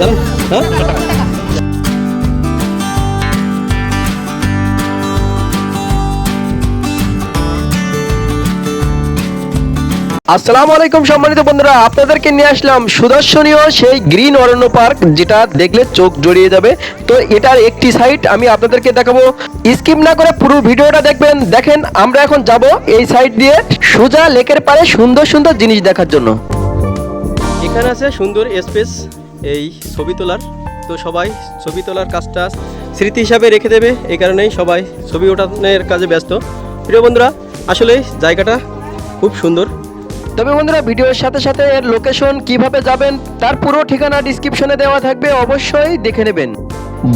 দাঁড়ান হ্যাঁ? আসসালামু আলাইকুম সম্মানিত বন্ধুরা, আপনাদেরকে নিয়ে আসলাম সুদর্শনীয় সেই গ্রিন অরণ্য পার্ক, যেটা দেখলে চোখ জড়িয়ে যাবে। তো এটার একটি সাইট আমি আপনাদেরকে দেখাবো। স্কিপ না করে পুরো ভিডিওটা দেখবেন। দেখেন, আমরা এখন যাব এই সাইট দিয়ে সোজা লেকের পাড়ে সুন্দর সুন্দর জিনিস দেখার জন্য। এখানে আছে সুন্দর স্পেস এই ছবি তোলার। তো সবাই ছবি তোলার কাজটা স্মৃতি হিসাবে রেখে দেবে, এই কারণেই সবাই ছবি ওঠানোর কাজে ব্যস্ত। প্রিয় বন্ধুরা, আসলে জায়গাটা খুব সুন্দর। তবে বন্ধুরা, ভিডিওর সাথে সাথে এর লোকেশন কীভাবে যাবেন, তার পুরো ঠিকানা ডিসক্রিপশনে দেওয়া থাকবে, অবশ্যই দেখে নেবেন।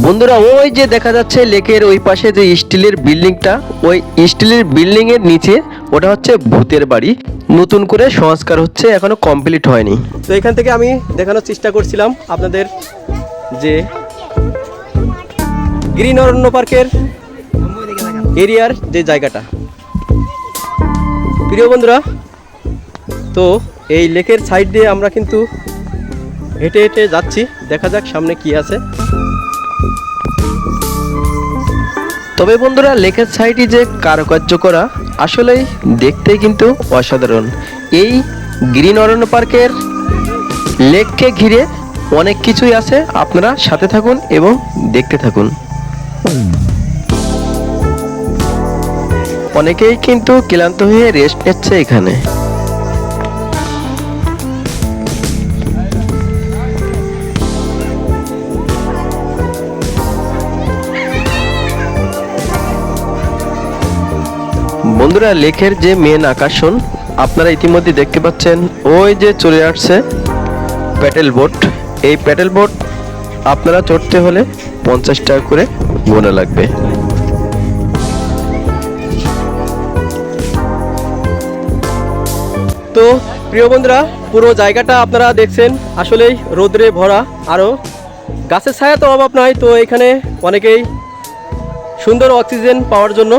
বন্ধুরা, ওই যে দেখা যাচ্ছে লেকের ওই পাশে যে স্টিলের বিল্ডিংটা, ওই স্টিলের বিল্ডিংয়ের নিচে ওটা হচ্ছে ভূতের বাড়ি। নতুন করে সংস্কার হচ্ছে, এখনও কমপ্লিট হয়নি। তো এখান থেকে আমি দেখানোর চেষ্টা করছিলাম আপনাদের যে গ্রিন অরণ্য পার্কের এরিয়ার যে জায়গাটা। প্রিয় বন্ধুরা, তো এই লেকের সাইড দিয়ে আমরা কিন্তু হেঁটে হেঁটে যাচ্ছি। দেখা যাক সামনে কি আছে। তবে বন্ধুরা লেখার ছাইটি যে কারুকার্য করা, আসলেই দেখতে কিন্তু অসাধারণ। এই গ্রিন অরণ্য পার্কের লেককে ঘিরে অনেক কিছুই আছে, আপনারা সাথে থাকুন এবং দেখতে থাকুন। অনেকেই কিন্তু ক্লান্ত হয়ে রেস্ট নিচ্ছে এখানে। বন্ধুরা, লেখের যে মেন আকর্ষণ, আপনারা ইতিমধ্যে দেখতে পাচ্ছেন, ওই যে চলে আসছে প্যাটেল বোট। এই প্যাটেল বোট আপনারা চড়তে হলে পঞ্চাশ টাকা করে গোনা লাগবে। তো প্রিয় বন্ধুরা, পুরো জায়গাটা আপনারা দেখছেন, আসলেই রোদ্রে ভরা আরও গাছের ছায়া তো অভাব নয় তো এখানে অনেকেই সুন্দর অক্সিজেন পাওয়ার জন্য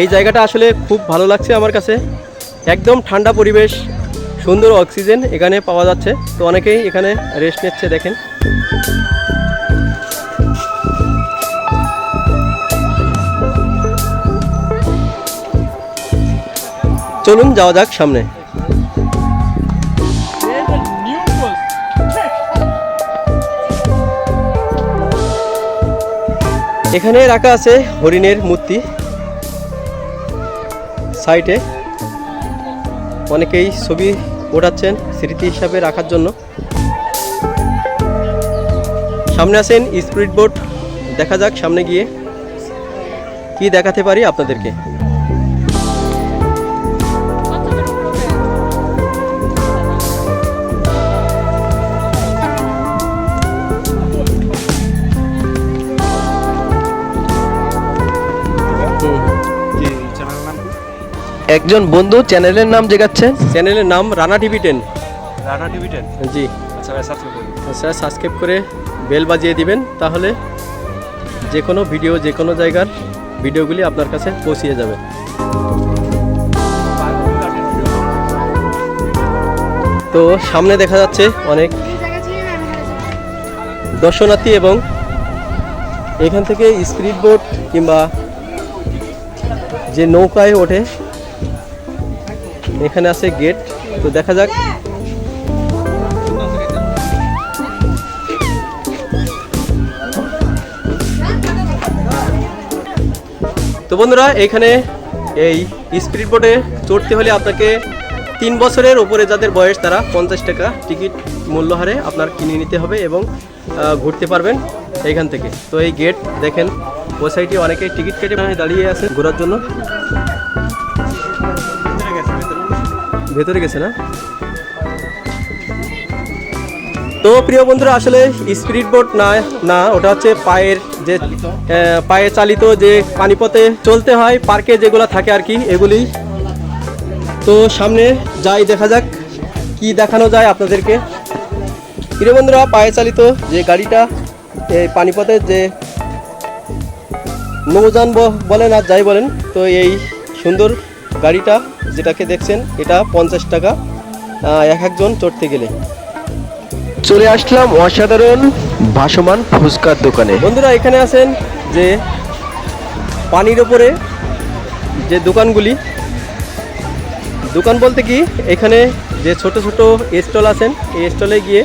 এই জায়গাটা আসলে খুব ভালো লাগছে আমার কাছে। একদম ঠান্ডা পরিবেশ, সুন্দর অক্সিজেন এখানে পাওয়া যাচ্ছে। তো অনেকেই এখানে রেস্ট নিচ্ছে, দেখেন। চলুন যাওয়া যাক সামনে। এখানে রাখা আছে হরিণের মূর্তি। সাইটে অনেকেই ছবি ওঠাচ্ছেন স্মৃতি হিসাবে রাখার জন্য। সামনে আছেন স্পিড বোট। দেখা যাক সামনে গিয়ে কি দেখাতে পারি আপনাদেরকে। একজন বন্ধু চ্যানেলের নাম জেগাচ্ছেন চ্যানেলের নাম Rana TV ten. Rana TV ten? জি। আচ্ছা ভাই সাবস্ক্রাইব স্যার সাবস্ক্রাইব করে বেল বাজিয়ে দিবেন তাহলে যে কোনো ভিডিও যে কোনো জায়গার ভিডিওগুলি আপনার কাছে পৌঁছিয়ে যাবে। তো সামনে দেখা যাচ্ছে অনেক দর্শনার্থী এবং এখান থেকে স্পিড বোট কিংবা যে নৌকায় ওঠে এখানে আছে গেট তো দেখা যাক। তো বন্ধুরা, এখানে এই স্পিড বোটে চড়তে হলে আপনাকে তিন বছরের ওপরে যাদের বয়স, তারা পঞ্চাশ টাকা টিকিট মূল্য হারে আপনার কিনে নিতে হবে এবং ঘুরতে পারবেন এইখান থেকে। তো এই গেট দেখেন ও সাইডে অনেকে টিকিট কেটে দাঁড়িয়ে আছে ঘোরার জন্য। ভেতরে গেছে না? তো প্রিয় বন্ধুরা, আসলে স্পিড বোট না না, ওটা হচ্ছে পায়ের যে পায়ে চালিত যে পানিপথে চলতে হয় পার্কে যেগুলো থাকে আর কি, এগুলি। তো সামনে যাই, দেখা যাক কি দেখানো যায় আপনাদেরকে। প্রিয় বন্ধুরা, পায়ে চালিত যে গাড়িটা এই পানিপথের যে নৌযান বলেন আর যাই বলেন, তো এই সুন্দর গাড়িটা যেটাকে দেখছেন এটা পঞ্চাশ টাকা। এক একজন চড়তে গেলে। চলে আসলাম অসাধারণ ভাসমান ফুচকার দোকানে। বন্ধুরা এখানে আছেন যে পানির ওপরে যে দোকানগুলি দোকান বলতে কি এখানে যে ছোট ছোট স্টল আছেন এই স্টলে গিয়ে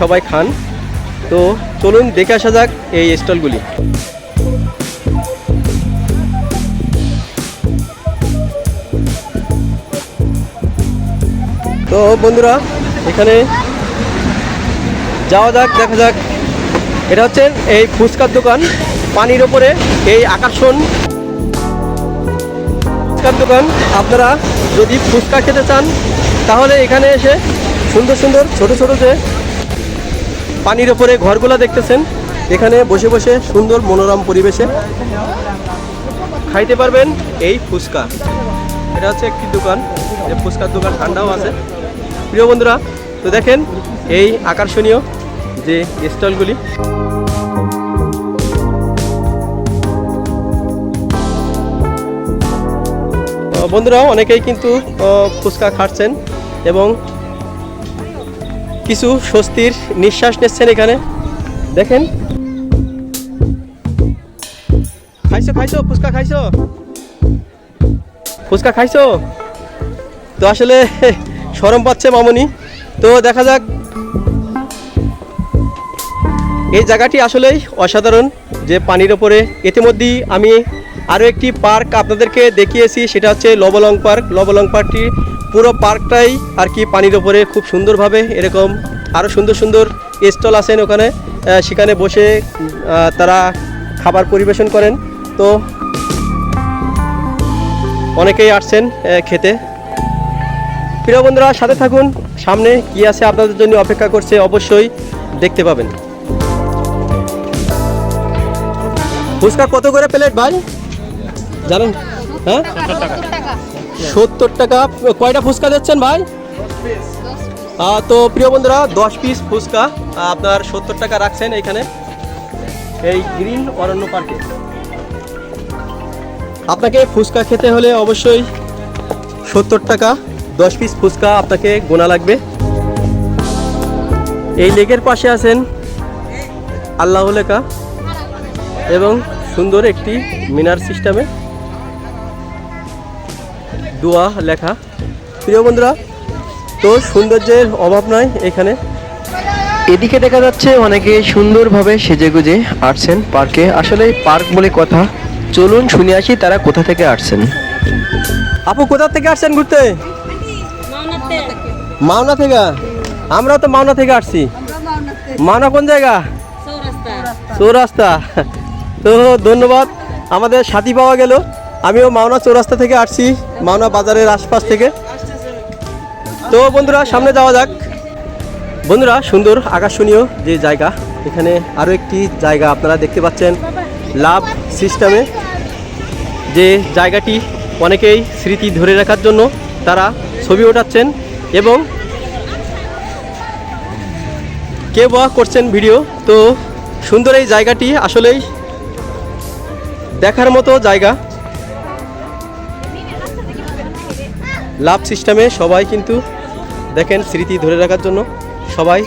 সবাই খান। তো চলুন দেখে আসা যাক এই স্টলগুলি। তো বন্ধুরা, এখানে যাওয়া যাক, দেখা যাক। এটা হচ্ছে এই ফুচকার দোকান, পানির ওপরে এই আকর্ষণ। ফুচকার দোকান, আপনারা যদি ফুচকা খেতে চান, তাহলে এখানে এসে সুন্দর সুন্দর, ছোট ছোট যে পানির ওপরে ঘরগুলো দেখতেছেন, এখানে বসে বসে সুন্দর মনোরম পরিবেশে খাইতে পারবেন এই ফুচকা। এটা হচ্ছে একটি দোকান যে ফুচকার দোকান ঠান্ডাও আছে। প্রিয় বন্ধুরা, তো দেখেন এই আকর্ষণীয় যে স্টলগুলি। বন্ধুরা অনেকেই কিন্তু ফুচকা খাচ্ছেন এবং কিছু স্বস্তির নিঃশ্বাস নিচ্ছেন এখানে। দেখেন। খাইছো খাইছো, ফুচকা খাইছো? ফুচকা খাইছো? তো আসলে সরম পাচ্ছে মামনি। তো দেখা যাক। এই জায়গাটি আসলেই অসাধারণ যে পানির ওপরে। ইতিমধ্যেই আমি আরও একটি পার্ক আপনাদেরকে দেখিয়েছি, সেটা হচ্ছে লবলং পার্ক। লবলং পার্কটি পুরো পার্কটাই আর কি পানির ওপরে খুব সুন্দরভাবে এরকম আরও সুন্দর সুন্দর স্টল আছেন ওখানে। সেখানে বসে তারা খাবার পরিবেশন করেন। তো অনেকেই আসছেন খেতে। প্রিয় বন্ধুরা, সাথে থাকুন। সামনে কি আছে আপনাদের জন্য অপেক্ষা করছে, অবশ্যই দেখতে পাবেন। ফুচকা কত করে প্লেট ভাই? জানেন? হ্যাঁ? সত্তর টাকা। কয়টা ফুচকা দিচ্ছেন ভাই? তো প্রিয় বন্ধুরা, দশ পিস ফুচকা আপনার সত্তর টাকা রাখছেন এখানে। এই গ্রিন অরণ্য পার্কে। আপনাকে ফুচকা খেতে হলে অবশ্যই সত্তর টাকা। দশ পিস ফুচকা আপনাকে গোনা লাগবে। এই লেকের পাশে আছেন আল্লাহ লেখা এবং সুন্দর একটি মিনার সিস্টেমে দোয়া লেখা। প্রিয় বন্ধুরা, তো সৌন্দর্যের অভাব নয় এখানে। এদিকে দেখা যাচ্ছে অনেকে সুন্দরভাবে সেজেগুজে আসছেন পার্কে। আসলে পার্ক বলে কথা। চলুন শুনে আসি তারা কোথা থেকে আসছেন। আপু, কোথা থেকে আসছেন ঘুরতে? মাওনা থেকে। আমরা তো মাওনা থেকে আসছি। মাওনা কোন জায়গা? চৌরাস্তা। চৌরাস্তা। তো ধন্যবাদ। আমাদের সাথী পাওয়া গেল। আমিও মাওনা চৌরাস্তা থেকে আসছি মাওনা বাজারের আশপাশ থেকে। তো বন্ধুরা সামনে যাওয়া যাক। বন্ধুরা সুন্দর আকর্ষণীয় যে জায়গা এখানে আরও একটি জায়গা আপনারা দেখতে পাচ্ছেন লাভ সিস্টেমে। যে জায়গাটি অনেকেই স্মৃতি ধরে রাখার জন্য তারা ছবি ওঠাচ্ছেন এবং কেউ বা করছেন ভিডিও। তো সুন্দর এই জায়গাটি আসলেই দেখার মতো জায়গা। লাভ সিস্টেমে সবাই কিন্তু দেখেন স্মৃতি ধরে রাখার জন্য সবাই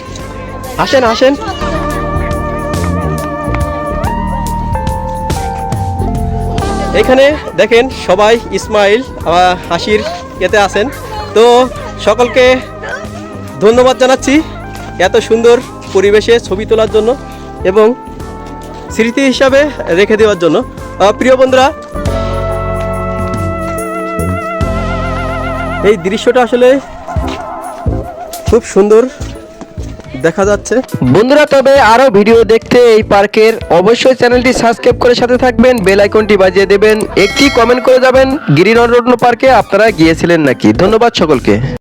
আসেন আসেন। এখানে দেখেন সবাই ইসমাইল হাসির এতে আছেন। তো সকলকে ধন্যবাদ জানাচ্ছি এত সুন্দর পরিবেশে ছবি তোলার জন্য এবং স্মৃতি হিসাবে রেখে দেওয়ার জন্য। প্রিয় বন্ধুরা, এই দৃশ্যটা আসলে খুব সুন্দর। দেখা যাচ্ছে। বন্ধুরা, তবে আরও ভিডিও দেখতে এই পার্কের অবশ্যই চ্যানেলটি সাবস্ক্রাইব করে সাথে থাকবেন, বেল আইকনটি বাজিয়ে দেবেন, একটি কমেন্ট করে যাবেন গিরিনরত্ন পার্কে আপনারা গিয়েছিলেন নাকি? ধন্যবাদ সকলকে।